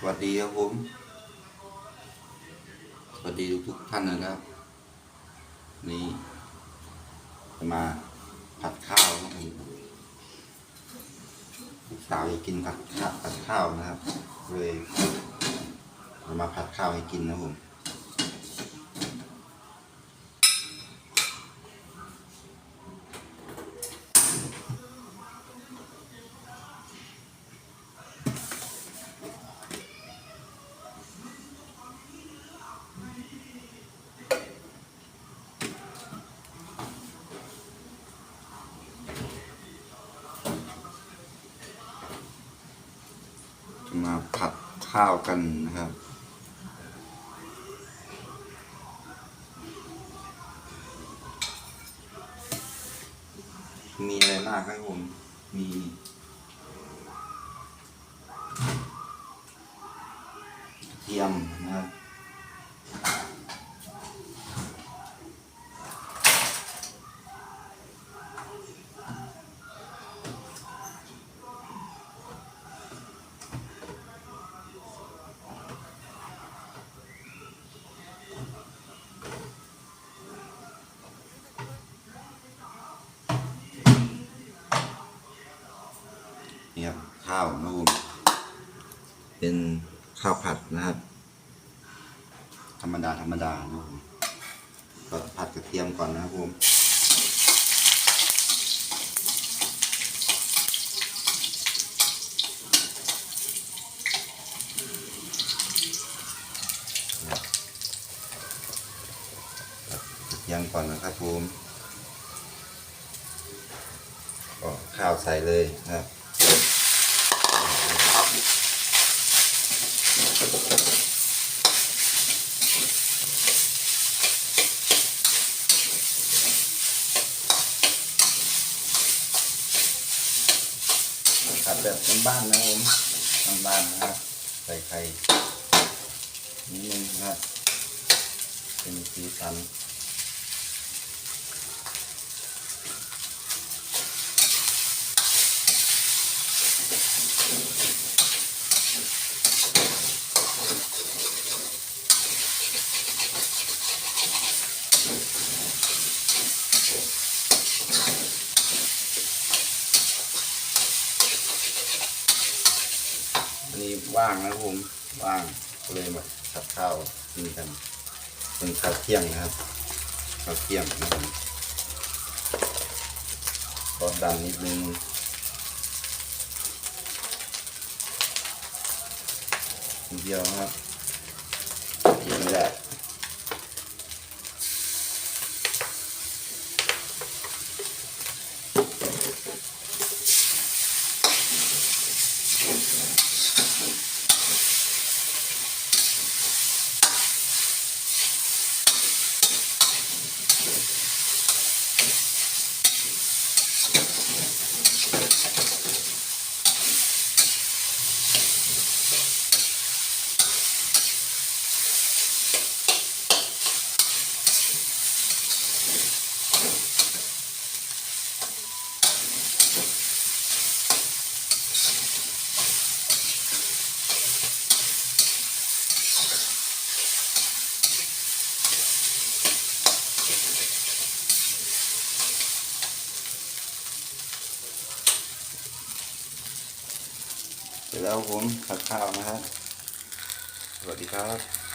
สวัสดีครับผม สวัสดีทุกๆท่านนะครับนี่จะมาผัดข้าวครับผมสาวอยากกินผัดข้าวผัดข้าวนะครับเลยจะมาผัดข้าวให้กินนะครับผม มาผัดข้าวกันนะครับ มีอะไรมากครับผม มีเทียมนะครับ นี่ครับ ข้าวนะครับผมเป็นข้าวผัดนะครับ ธรรมดาธรรมดานะครับผมก็ผัดกระเทียมก่อนนะครับผมผัดกระเทียมก่อนนะครับผมก็ข้าวใส่เลยนะครับ ขัดแบบบ้านๆนะครับผมบ้านๆนะครับใส่ไข่นิดนึงนะครับเป็นสีสัน ว่างนะครับผมว่างก็เลยมาขัดข้าวกินกันเป็นข้าวเที่ยงนะครับข้าวเที่ยงนะครับก็ดันนิดนึงเดียวครับกินไม่ได้ เสร็จแล้วผมผัดข้าวนะครับ สวัสดีครับ